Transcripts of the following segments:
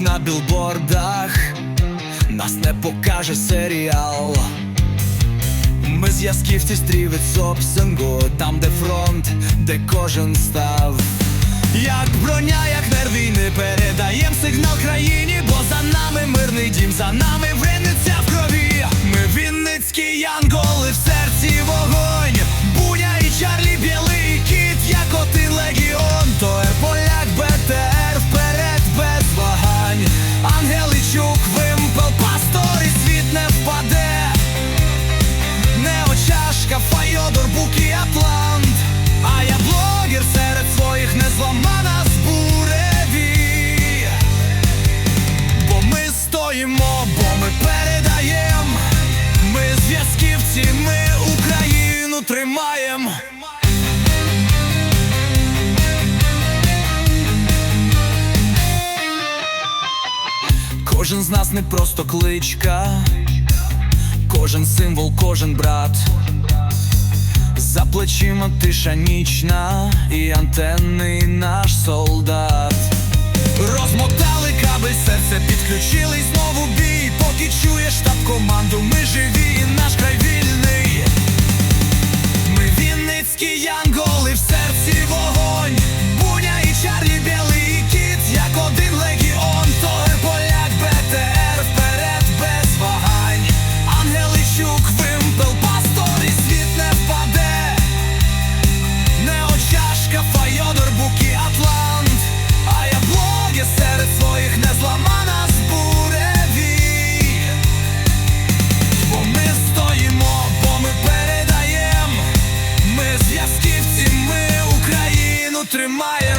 на білбордах, нас не покаже серіал. Ми зв'язківці стрівець обсенгу, там, де фронт, де кожен став. Як броня, як нерв війни, передаєм сигнал країні, бо за нами мирний дім, за нами Винниця в крові. Ми вінницькі янголи, зв'язківці, ми Україну тримаєм Кожен з нас не просто кличка Кожен символ, кожен брат. За плечима тиша нічна і антенний наш солдат. Розмотали кабель, серце підключили знову бій. Поки чуєш штаб команду, ми живі, тримаєм.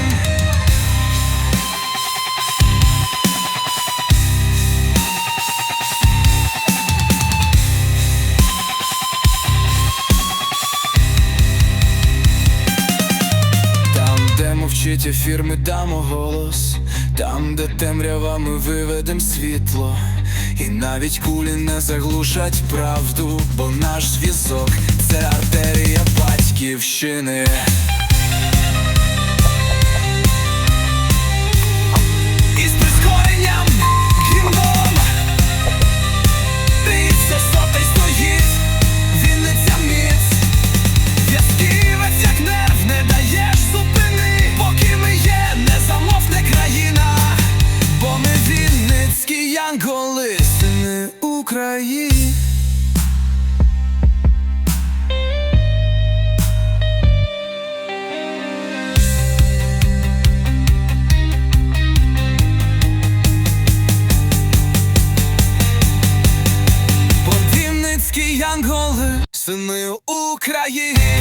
Там, де мовчить ефір, ми дамо голос, там, де темрява, ми виведем світло, і навіть кулі не заглушать правду, бо наш зв'язок це артерія батьківщини. України. Бо вінницькі янголи, сини України.